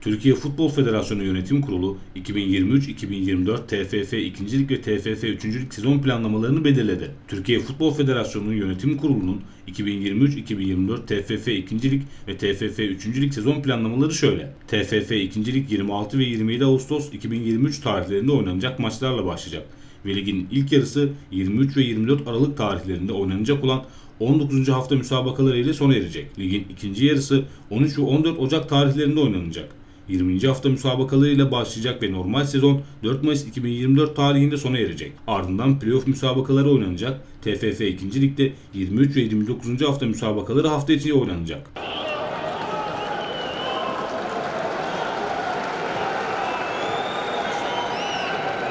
Türkiye Futbol Federasyonu Yönetim Kurulu 2023-2024 TFF 2. Lig ve TFF 3. Lig sezon planlamalarını belirledi. Türkiye Futbol Federasyonu Yönetim Kurulu'nun 2023-2024 TFF 2. Lig ve TFF 3. Lig sezon planlamaları şöyle. TFF 2. Lig 26 ve 27 Ağustos 2023 tarihlerinde oynanacak maçlarla başlayacak ve ligin ilk yarısı 23 ve 24 Aralık tarihlerinde oynanacak olan 19. hafta müsabakaları ile sona erecek. Ligin ikinci yarısı 13 ve 14 Ocak tarihlerinde oynanacak. 20. hafta müsabakalarıyla başlayacak ve normal sezon 4 Mayıs 2024 tarihinde sona erecek. Ardından playoff müsabakaları oynanacak. TFF 2. Lig'de 23 ve 29. hafta müsabakaları hafta içi oynanacak.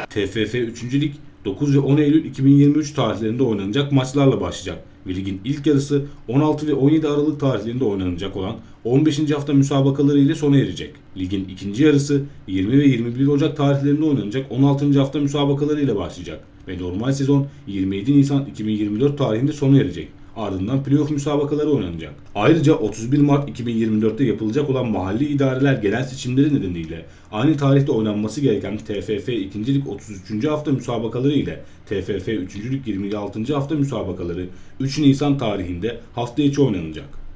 TFF 3. Lig 9 ve 10 Eylül 2023 tarihlerinde oynanacak maçlarla başlayacak ligin ilk yarısı 16 ve 17 Aralık tarihlerinde oynanacak olan 15. hafta müsabakaları ile sona erecek. Ligin ikinci yarısı 20 ve 21 Ocak tarihlerinde oynanacak 16. hafta müsabakaları ile başlayacak ve normal sezon 27 Nisan 2024 tarihinde sona erecek. Ardından playoff müsabakaları oynanacak. Ayrıca 31 Mart 2024'te yapılacak olan mahalli idareler genel seçimleri nedeniyle aynı tarihte oynanması gereken TFF 2. Lig 33. hafta müsabakaları ile TFF 3. Lig 26. hafta müsabakaları 3 Nisan tarihinde hafta içi oynanacak.